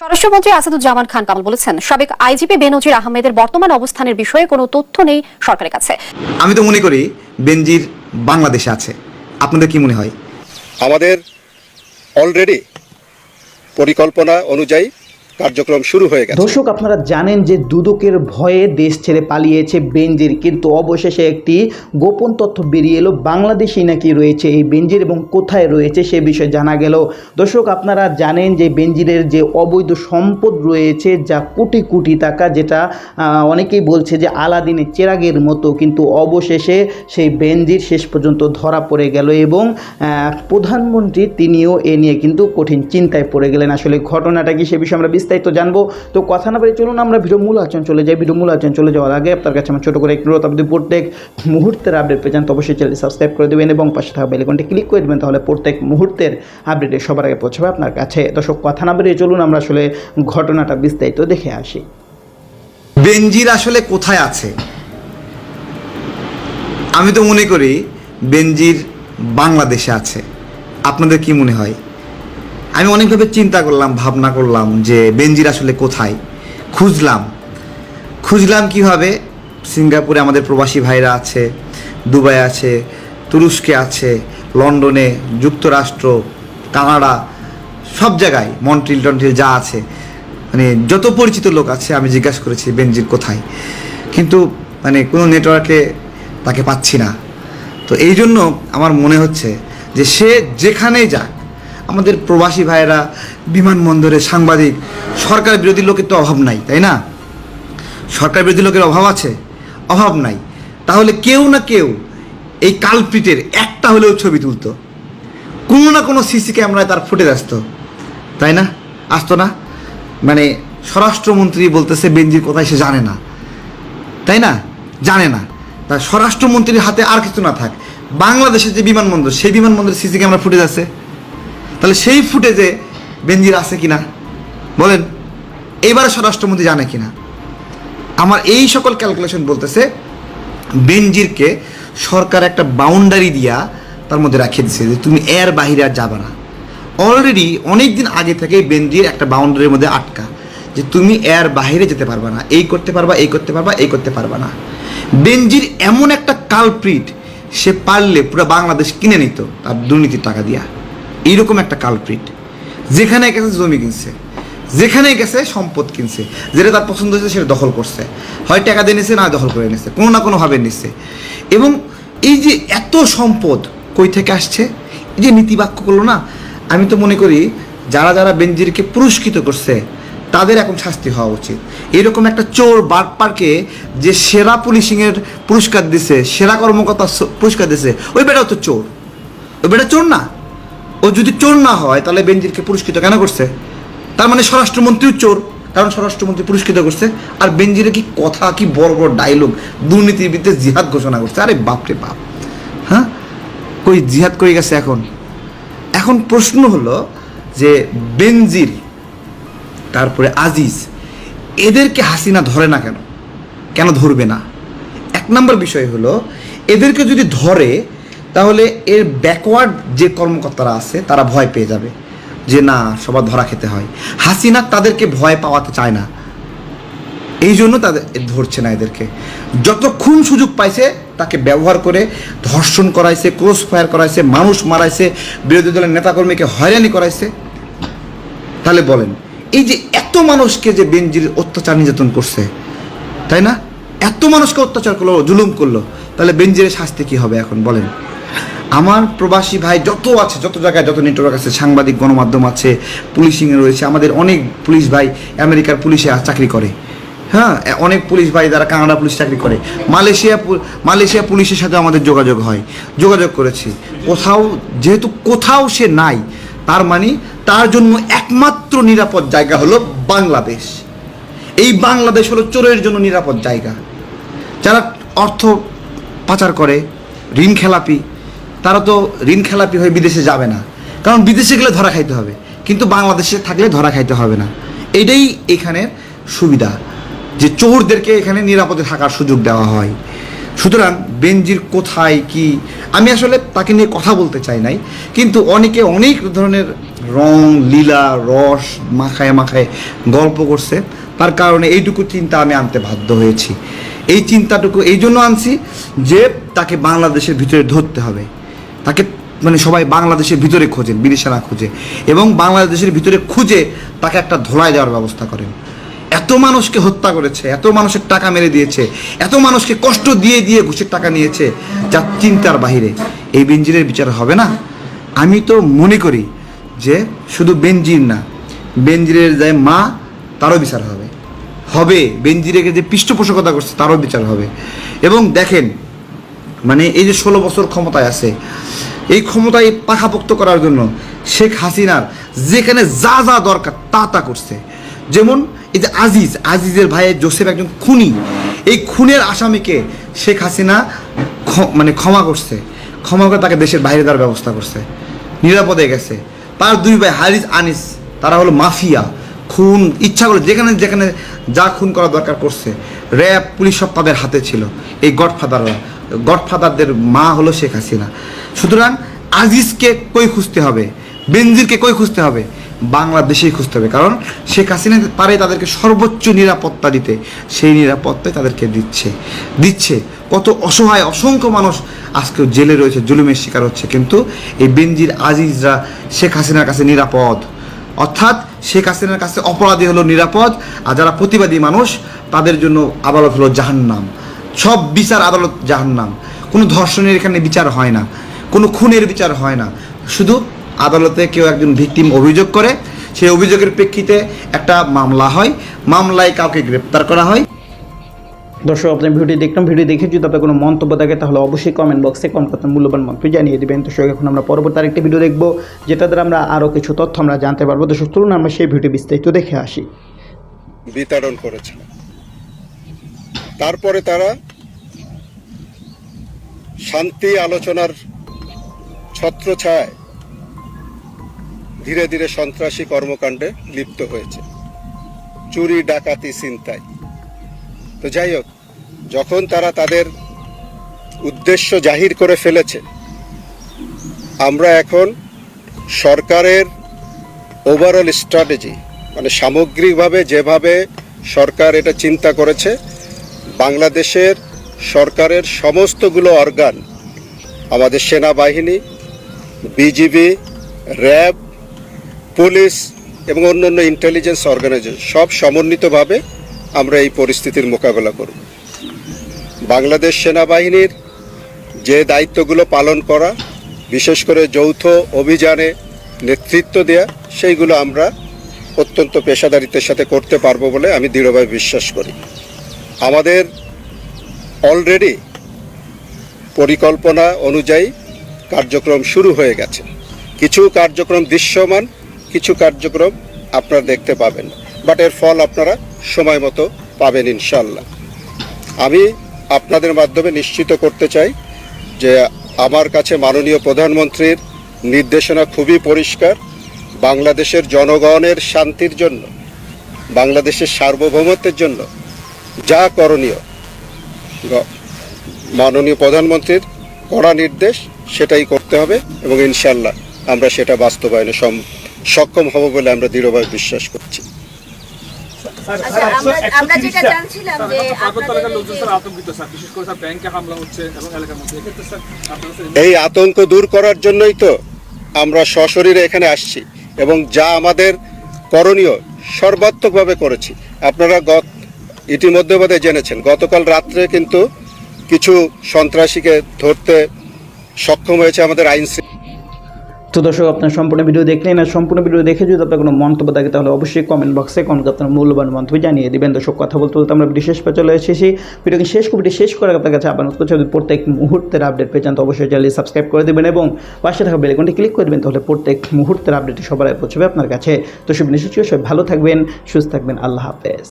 স্বরাষ্ট্রমন্ত্রী আসাদুজ্জামান খান কামাল বলেছেন সাবেক আইজিপি বেনজির আহমেদের বর্তমান অবস্থানের বিষয়ে কোনো তথ্য নেই সরকারের কাছে। আমি তো মনে করি বেনজির বাংলাদেশে আছে। আপনাদের কি মনে হয়? আমাদের অলরেডি পরিকল্পনা অনুযায়ী কার্যক্রম শুরু হয়ে গেছে। দর্শক, আপনারা জানেন যে দুদকের ভয়ে দেশ ছেড়ে পালিয়েছে বেনজির, কিন্তু অবশেষে একটি গোপন তথ্য বেরিয়ে এলো, বাংলাদেশেই নাকি রয়েছে এই বেনজির এবং কোথায় রয়েছে সে বিষয়ে জানা গেল। দর্শক, আপনারা জানেন যে বেনজিরের যে অবৈধ সম্পদ রয়েছে যা কোটি কোটি টাকা, যেটা অনেকেই বলছে যে আলাদিনের চেরাগের মতো, কিন্তু অবশেষে সেই বেনজির শেষ পর্যন্ত ধরা পড়ে গেল এবং প্রধানমন্ত্রী তিনিও এ নিয়ে কিন্তু কঠিন চিন্তায় পড়ে গেলেন। আসলে ঘটনাটা কি সে বিষয়ে আমরা বিস্তারিত জানব। তো কথা না বলে চলুন আমরা ভিডিও মূল আচরণ চলে যাই। ভিডিও মূল আচরণ চলে যাওয়ার আগে আপনার কাছে আমার ছোটো করে একটু আপনি প্রত্যেক মুহূর্তের আপডেট পেয়ে যান। তো অবশ্যই চ্যানেল সাবস্ক্রাইব করে দেবেন এবং পাশে থাকা বেলেকনটি ক্লিক করে দেবেন তাহলে প্রত্যেক মুহূর্তের আপডেটে সবার আগে পৌঁছাবে আপনার কাছে। দর্শক, কথা না বেরিয়ে চলুন আমরা আসলে ঘটনাটা বিস্তারিত দেখে আসি। বেনজির আসলে কোথায় আছে? আমি তো মনে করি বেনজির বাংলাদেশে আছে। আপনাদের কি মনে হয়? আমি অনেকভাবে চিন্তা করলাম, ভাবনা করলাম যে বেনজির আসলে কোথায়? খুঁজলাম। খুঁজলাম কীভাবে? সিঙ্গাপুরে আমাদের প্রবাসী ভাইরা আছে, দুবাই আছে, তুরস্কে আছে, লন্ডনে, যুক্তরাষ্ট্র, কানাডা, সব জায়গায়, মন্ট্রিল টন্ট্রিল যা আছে। মানে যত পরিচিত লোক আছে, আমি জিজ্ঞাসা করেছি বেনজির কোথায়। কিন্তু মানে কোনো নেটওয়ার্কে তাকে পাচ্ছি না। তো এই জন্য আমার মনে হচ্ছে যে সে যেখানেই যাক আমাদের প্রবাসী ভাইয়েরা, বিমানবন্দরে সাংবাদিক, সরকার বিরোধী লোকের তো অভাব নাই, তাই না? সরকার বিরোধী লোকের অভাব আছে? অভাব নাই। তাহলে কেউ না কেউ এই কালপ্রিটের একটা হলেও ছবি তুলতো। কোনো না কোনো সিসি ক্যামেরায় তার ফুটেজ আসতো, তাই না? আসতো না? মানে স্বরাষ্ট্রমন্ত্রী বলতেছে বেঞ্জির কোথায় সে জানে না। তাই না? জানে না। তা স্বরাষ্ট্রমন্ত্রীর হাতে আর কিছু না থাক। বাংলাদেশের যে বিমানবন্দর, সেই বিমানবন্দরের সিসি ক্যামেরা ফুটেজ আছে? তাহলে সেই ফুটেজে বেঞ্জির আছে কিনা? বলেন এইবারে স্বরাষ্ট্রমন্ত্রী জানে কিনা? আমার এই সকল ক্যালকুলেশন বলতেছে, বেনজিরকে সরকার একটা বাউন্ডারি দিয়া তার মধ্যে রাখিয়ে দিচ্ছে যে তুমি এর বাহিরে আর যাবে না। অলরেডি অনেক দিন আগে থেকেই বেনজির একটা বাউন্ডারির মধ্যে আটকা, যে তুমি এর বাহিরে যেতে পারবা না। এই করতে পারবা, এই করতে পারবা, এই করতে পারবা না। বেনজির এমন একটা কালপ্রিট সে পারলে পুরো বাংলাদেশ কিনে নিত তার দুর্নীতির টাকা দিয়া। এইরকম একটা কালপ্রিট যেখানে গেছে জমি কিনছে, যেখানে গেছে সম্পদ কিনছে, যেটা তার পছন্দ হয়েছে সেটা দখল করছে। হয় টাকা দিয়ে নিছে, না দখল করে নিছে, কোনো না কোনোভাবে নিচ্ছে এবং এই যে এত সম্পদ কই থেকে আসছে? এই যে নীতিবাক্য করল না, আমি তো মনে করি যারা যারা বেনজিরকে পুরস্কৃত করছে, তাদের এখন শাস্তি হওয়া উচিত। এরকম একটা চোর বাটপারকে যে সেরা পুলিশিংয়ের পুরস্কার দিছে, সেরা কর্মকর্তা পুরস্কার দিছে, ওই বেটাও তো চোর। ওই বেটা চোর না। ও যদি চোর না হয়, তাহলে বেনজিরকে পুরস্কৃত কেন করছে? তার মানে স্বরাষ্ট্রমন্ত্রীও চোর, কারণ স্বরাষ্ট্রমন্ত্রী পুরস্কৃত করছে। আর বেনজিরে কি কথা, কি বড় বড় ডায়লগ দুর্নীতির বিরুদ্ধে জিহাদ ঘোষণা করছে? আরে বাপরে বাপ। হ্যাঁ? কই জিহাদ করে গেছে এখন? এখন প্রশ্ন হলো যে বেনজির, তারপরে আজিজ, এদেরকে হাসিনা ধরে না কেন? কেন ধরবে না? এক নম্বর বিষয় হলো, এদেরকে যদি ধরে তাহলে এর ব্যাকওয়ার্ড যে কর্মকর্তারা আছে, তারা ভয় পেয়ে যাবে যে না, সবার ধরা খেতে হয়। হাসিনা তাদেরকে ভয় পাওয়াতে চায় না। এই জন্য তাদের ধরছে না এদেরকে। যতক্ষণ সুযোগ পাইছে, তাকে ব্যবহার করে ধর্ষণ করাইছে ক্রস ফায়ার করাইছে, মানুষ মারাইছে, বিরোধী দলের নেতাকর্মীকে হয়রানি করাইছে। তাহলে বলেন, এই যে এত মানুষকে যে বেনজির অত্যাচার নির্যাতন করছে, তাই না? এত মানুষকে অত্যাচার করল, জুলুম করল, তাহলে বেনজিরের শাস্তি কি হবে এখন? বলেন। আমার প্রবাসী ভাই যত আছে, যত জায়গায় যত নেটওয়ার্ক আছে, সাংবাদিক, গণমাধ্যম আছে, পুলিশিংয়ে রয়েছে, আমাদের অনেক পুলিশ ভাই আমেরিকার পুলিশে চাকরি করে। হ্যাঁ অনেক পুলিশ ভাই যারা কানাডা পুলিশ চাকরি করে। মালয়েশিয়া মালয়েশিয়া পুলিশের সাথে আমাদের যোগাযোগ হয়। যোগাযোগ করেছি। কোথাও, যেহেতু কোথাও সে নাই, তার মানে তার জন্য একমাত্র নিরাপদ জায়গা হলো বাংলাদেশ। এই বাংলাদেশ হলো চোরের জন্য নিরাপদ জায়গা। যারা অর্থ পাচার করে, ঋণ খেলাপি তারা তো ঋণ খেলাপি হয়ে বিদেশে যাবে না। কারণ বিদেশে গেলে ধরা খাইতে হবে। কিন্তু বাংলাদেশে থাকলে ধরা খাইতে হবে না। এটাই এখানের সুবিধা, যে চোরদেরকে এখানে নিরাপদে থাকার সুযোগ দেওয়া হয়। সুতরাং বেনজির কোথায়, কি? আমি আসলে তাকে নিয়ে কথা বলতে চাই নাই। কিন্তু অনেকে অনেক ধরনের রং, লীলা, রস মাখায় মাখায় গল্প করছে। তার কারণে এইটুকু চিন্তা আমি আনতে বাধ্য হয়েছি। এই চিন্তাটুকু এই জন্য আনছি যে তাকে বাংলাদেশের ভিতরে ধরতে হবে। তাকে মানে সবাই বাংলাদেশের ভিতরে খোঁজেন বিদেশারা খুঁজে। এবং বাংলাদেশের ভিতরে খুঁজে তাকে একটা ধোলাই দেওয়ার ব্যবস্থা করেন। এত মানুষকে হত্যা করেছে, এত মানুষের টাকা মেরে দিয়েছে, এত মানুষকে কষ্ট দিয়ে দিয়ে ঘুষের টাকা নিয়েছে যা চিন্তার বাহিরে। এই বেঞ্জিরের বিচার হবে না? আমি তো মনে করি যে শুধু বেঞ্জির না বেঞ্জিরের যে মা, তারও বিচার হবে। হবে বেঞ্জিরেকে যে পৃষ্ঠপোষকতা করছে, তারও বিচার হবে। এবং দেখেন মানে এই যে ষোলো বছর ক্ষমতায় আছে, এই ক্ষমতায় পাখাপোক্ত করার জন্য শেখ হাসিনার যেখানে যা যা দরকার তা তা করছে। যেমন এই যে আজিজ, আজিজের ভাইয়ের জোসেফ একজন খুনি, এই খুনের আসামিকে শেখ হাসিনা মানে ক্ষমা করছে। ক্ষমা করে তাকে দেশের বাইরে দেওয়ার ব্যবস্থা করছে। নিরাপদে গেছে। তার দুই ভাই হারিস আনিস, তারা হলো মাফিয়া, খুন, ইচ্ছা করে যেখানে যেখানে যা খুন করা দরকার করছে। র্যাব, পুলিশ সব তাদের হাতে ছিল। এই গডফাদাররা। গডফাদারদের মা হলো শেখ হাসিনা। সুতরাং আজিজকে কই খুঁজতে হবে? বেনজিরকে কই খুঁজতে হবে? বাংলাদেশেই খুঁজতে হবে। কারণ শেখ হাসিনা পারে তাদেরকে সর্বোচ্চ নিরাপত্তা দিতে। সেই নিরাপত্তাই তাদেরকে দিচ্ছে। দিচ্ছে। কত অসহায়, অসংখ্য মানুষ আজকেও জেলে রয়েছে, জুলুমের শিকার হচ্ছে। কিন্তু এই বেনজির, আজিজরা শেখ হাসিনার কাছে নিরাপদ। অর্থাৎ শেখ হাসিনার কাছে অপরাধী হলো নিরাপদ। আর যারা প্রতিবাদী মানুষ, তাদের জন্য আদালত হলো জাহান্নাম। সব বিচার আদালত জাহান্নাম। কোনো ধর্ষণের এখানে বিচার হয় না। কোনো খুনের বিচার হয় না। শুধু আদালতে কেউ একজন ভিকটিম অভিযোগ করে সেই অভিযোগের প্রেক্ষিতে একটা মামলা হয়। মামলায় কাউকে গ্রেপ্তার করা হয়। দর্শক আপনার ভিডিও দেখলাম ভিডিও দেখে যদি আপনার কোনো মন্তব্য থাকে তাহলে অবশ্যই কমেন্ট বক্সে কমেন্ট করতে মূল্যবান মন্তব্য জানিয়ে দেবেন। দর্শক এখন আমরা পরবর্তী আরেকটি ভিডিও দেখব যেটা দ্বারা আমরা আরও কিছু তথ্য আমরা জানতে পারব। দর্শক চলুন আমরা সেই ভিডিও বিস্তারিত দেখে আসি। বিতাড়ন করেছিল তারপরে তারা শান্তি আলোচনার ছত্রছায়ায় ধীরে ধীরে সন্ত্রাসী কর্মকাণ্ডে লিপ্ত হয়েছে। চুরি, ডাকাতি চিন্তায় তো যাই হোক, যখন তারা তাদের উদ্দেশ্য জাহির করে ফেলেছে, আমরা এখন সরকারের ওভারঅল স্ট্র্যাটেজি মানে সামগ্রিকভাবে যেভাবে সরকার এটা চিন্তা করেছে বাংলাদেশের সরকারের সমস্তগুলো অর্গান আমাদের সেনাবাহিনী বিজিবি র্যাব, পুলিশ এবং অন্যান্য ইন্টেলিজেন্স অর্গানাইজেশন সব সমন্বিতভাবে আমরা এই পরিস্থিতির মোকাবেলা করব। বাংলাদেশ সেনাবাহিনীর যে দায়িত্বগুলো পালন করা, বিশেষ করে যৌথ অভিযানে নেতৃত্ব দেয়া, সেইগুলো আমরা অত্যন্ত পেশাদারিত্বের সাথে করতে পারব বলে আমি দৃঢ়ভাবে বিশ্বাস করি। আমাদের অলরেডি পরিকল্পনা অনুযায়ী কার্যক্রম শুরু হয়ে গেছে। কিছু কার্যক্রম দৃশ্যমান, কিছু কার্যক্রম আপনারা দেখতে পাবেন। বাট এর ফল আপনারা সময় মতো পাবেন ইনশাল্লাহ আমি আপনাদের মাধ্যমে নিশ্চিত করতে চাই যে আমার কাছে মাননীয় প্রধানমন্ত্রীর নির্দেশনা খুবই পরিষ্কার। বাংলাদেশের জনগণের শান্তির জন্য, বাংলাদেশের সার্বভৌমত্বের জন্য যা করণীয়। মাননীয় প্রধানমন্ত্রীর কড়া নির্দেশ সেটাই করতে হবে এবং ইনশাল্লাহ আমরা সেটা বাস্তবায়নে সম- সক্ষম হব বলে আমরা দৃঢ়ভাবে বিশ্বাস করছি। আচ্ছা আমরা আমরা যেটা জানছিলাম যে আগরতলা আপনাদের লোকজন এই যে- স্যার আতঙ্কিত স্যার। বিশেষ করে স্যার ব্যাংকে হামলা হচ্ছে এবং এলাকার মধ্যে। এক্ষেত্রে স্যার আপনারা স্যার এই আতঙ্ক দূর করার জন্যই তো আমরা সশরীরে এখানে আসছি এবং যা আমাদের করণীয় সর্বাত্মকভাবে করেছি। আপনারা গত ইতিমধ্যে বোধহয় জেনেছেন। গতকাল রাত্রে কিন্তু কিছু সন্ত্রাসীকে ধরতে সক্ষম হয়েছে আমাদের আইন তো দর্শক, আপনার সম্পূর্ণ ভিডিও দেখলেন আর সম্পূর্ণ ভিডিও দেখে যদি আপনার কোনো মন্তব্য থাকে, তাহলে অবশ্যই কমেন্ট বক্সে কমেন্ট আপনার মূল্যবান মন্তব্য জানিয়ে দেবেন। দর্শক, কথা বলতে বলতে আমরা ভিডিও শেষ পে চলে এসেছি। ভিডিওকে শেষ ভিডিও শেষ করে আপনার কাছে আবার নতুন যদি প্রত্যেক মুহূর্তের আপডেট পেয়ে যান, তো অবশ্যই চ্যানেল সাবস্ক্রাইব করে দেবেন এবং পাশে থাকা বেলকনটি ক্লিক করে দেবেন, তাহলে প্রত্যেক মুহূর্তের আপডেট সবার পৌঁছবে আপনার কাছে। তো সব নিশ্চয়ই সবাই ভালো থাকবেন, সুস্থ থাকবেন, আল্লাহ হাফেজ।